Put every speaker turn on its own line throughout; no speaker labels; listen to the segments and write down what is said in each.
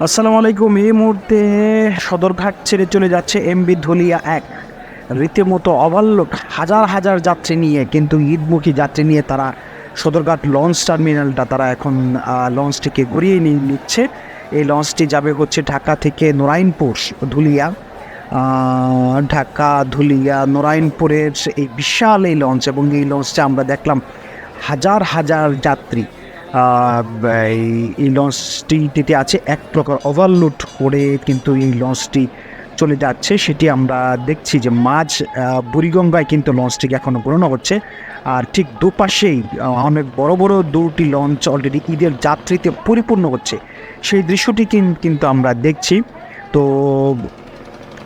আসসালামু আলাইকুম। এই মুহূর্তে সদরঘাট ছেড়ে চলে যাচ্ছে এমবি ধুলিয়া এক। রীতিমতো ওভারলোড হাজার হাজার যাত্রী নিয়ে, কিন্তু ঈদমুখী যাত্রী নিয়ে তারা সদরঘাট লঞ্চ টার্মিনালটা তারা এখন লঞ্চটিকে ঘুরিয়ে নিয়ে নিচ্ছে। এই লঞ্চটি যাবে হচ্ছে ঢাকা থেকে নারায়ণপুর ধুলিয়া। ঢাকা, ধুলিয়া নারায়ণপুরের এই বিশাল এই লঞ্চ এবং এই লঞ্চটা আমরা দেখলাম হাজার হাজার যাত্রী। এই- লঞ্চটিতে আছে এক প্রকার ওভারলোড করে কিন্তু এই লঞ্চটি চলে যাচ্ছে। সেটি আমরা দেখছি যে মাঝ বুড়িগঙ্গায় কিন্তু লঞ্চটিকে এখনও ঘোরানো হচ্ছে। আর ঠিক দুপাশেই অনেক বড় বড় দুটি লঞ্চ অলরেডি ঈদের যাত্রীতে পরিপূর্ণ হচ্ছে। সেই দৃশ্যটি কিন্তু আমরা দেখছি। তো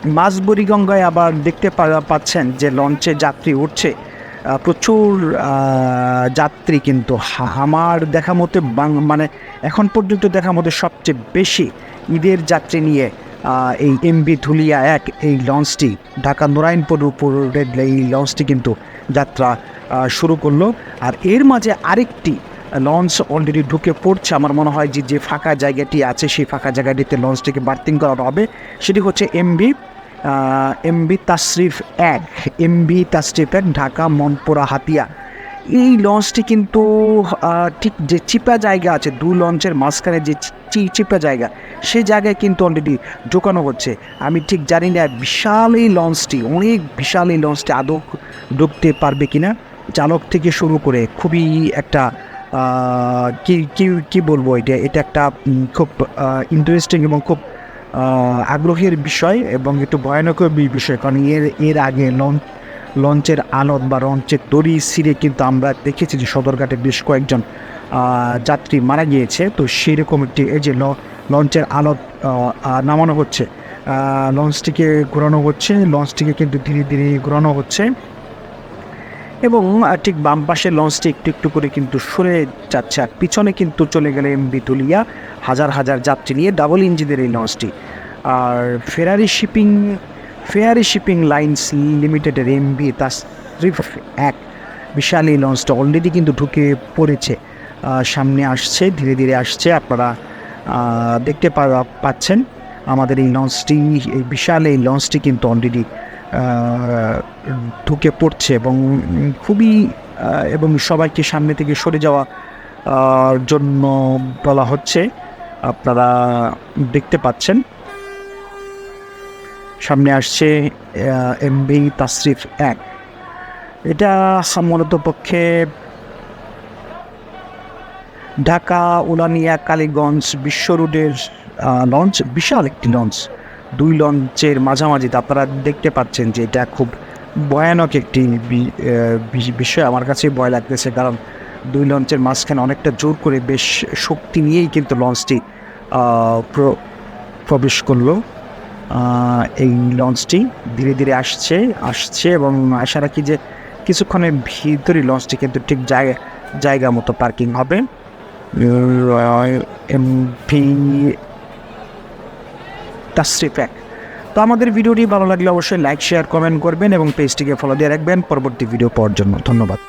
মাঝ বুড়িগঙ্গায় আবার দেখতে পাচ্ছেন যে লঞ্চে যাত্রী উঠছে। প্রচুর যাত্রী কিন্তু আমার দেখা মতে মানে এখন পর্যন্ত দেখা মতে সবচেয়ে বেশি ঈদের যাত্রী নিয়ে এই এমবি ধুলিয়া এক এই লঞ্চটি, ঢাকা নারায়ণপুর উপরের এই লঞ্চটি কিন্তু যাত্রা শুরু করল। আর এর মাঝে আরেকটি লঞ্চ অলরেডি ঢুকে পড়ছে। আমার মনে হয় যে যে ফাঁকা জায়গাটি আছে, সেই ফাঁকা জায়গাটিতে লঞ্চটিকে বার্থিং করা হবে, সেটি হচ্ছে এমবি। এমবি তাশরিফ এক, এমবি তাশরিফ এক, ঢাকা, মনপুরা, হাতিয়া। এই লঞ্চটি কিন্তু ঠিক যে চিপা জায়গা আছে, দু লঞ্চের মাঝখানে যে চিপা জায়গা সেই জায়গায় কিন্তু অলরেডি ঢোকানো হচ্ছে। আমি ঠিক জানি না, বিশাল এই লঞ্চটি, অনেক বিশাল এই লঞ্চটি আদৌ ঢুকতে পারবে কিনা। চালক থেকে শুরু করে খুবই একটা কি কি বলব এটা? এটা একটা খুব ইন্টারেস্টিং এবং খুব আগ্রহের বিষয় এবং একটু ভয়ানক বিষয়, কারণ এর এর আগে লঞ্চ লঞ্চের আলত বা লঞ্চের দড়ি ছিঁড়ে কিন্তু আমরা দেখেছি যে সদরঘাটে বেশ কয়েকজন যাত্রী মারা গিয়েছে। তো সেরকম একটি, এই যে লঞ্চের আলত নামানো হচ্ছে। লঞ্চটিকে ঘোরানো হচ্ছে। লঞ্চটিকে কিন্তু ধীরে ধীরে ঘোরানো হচ্ছে। এবং ঠিক বাম পাশে লঞ্চটি একটু একটু করে কিন্তু সরে যাচ্ছে আর পিছনে কিন্তু চলে গেলে এমবি তুলিয়া হাজার হাজার যাত্রী নিয়ে ডাবল ইঞ্জিনের এই লঞ্চটি। আর Ferrari shipping Fairy shipping lines লিমিটেডের এমবি তাশরিফ এক বিশাল এই লঞ্চটা অলরেডি কিন্তু ঢুকে পড়েছে। সামনে আসছে, ধীরে ধীরে আসছে। আপনারা দেখতে পাচ্ছেন আমাদের এই লঞ্চটি, এই বিশাল এই লঞ্চটি কিন্তু অলরেডি ঢুকে পড়ছে এবং খুবই এবং সবাইকে সামনে থেকে সরে যাওয়া জন্য বলা হচ্ছে, আপনারা দেখতে পাচ্ছেন। সামনে আসছে এমবি তাসরিফ এক। এটা মূলত পক্ষে ঢাকা উলানিয়া কালীগঞ্জ বিশ্ব রোডের লঞ্চ, বিশাল একটি লঞ্চ। দুই লঞ্চের মাঝামাঝিতে আপনারা দেখতে পাচ্ছেন যে এটা খুব ভয়ানক একটি বিষয় আমার কাছে ভয় লাগতেছে। কারণ দুই লঞ্চের মাঝখানে অনেকটা জোর করে বেশ শক্তি নিয়েই কিন্তু লঞ্চটি প্র- প্রবেশ করল। এই লঞ্চটি ধীরে ধীরে আসছে আসছে এবং আশা রাখি যে কিছুক্ষণের ভিতরই লঞ্চটি কিন্তু ঠিক জায়গা জায়গা মতো পার্কিং হবে। Industry pack. তো আমাদের ভিডিওটি ভালো লাগলে অবশ্যই লাইক, শেয়ার, কমেন্ট করবেন এবং পেজটিকে ফলো দিয়ে রাখবেন। পরবর্তী ভিডিও পাওয়ার জন্য ধন্যবাদ।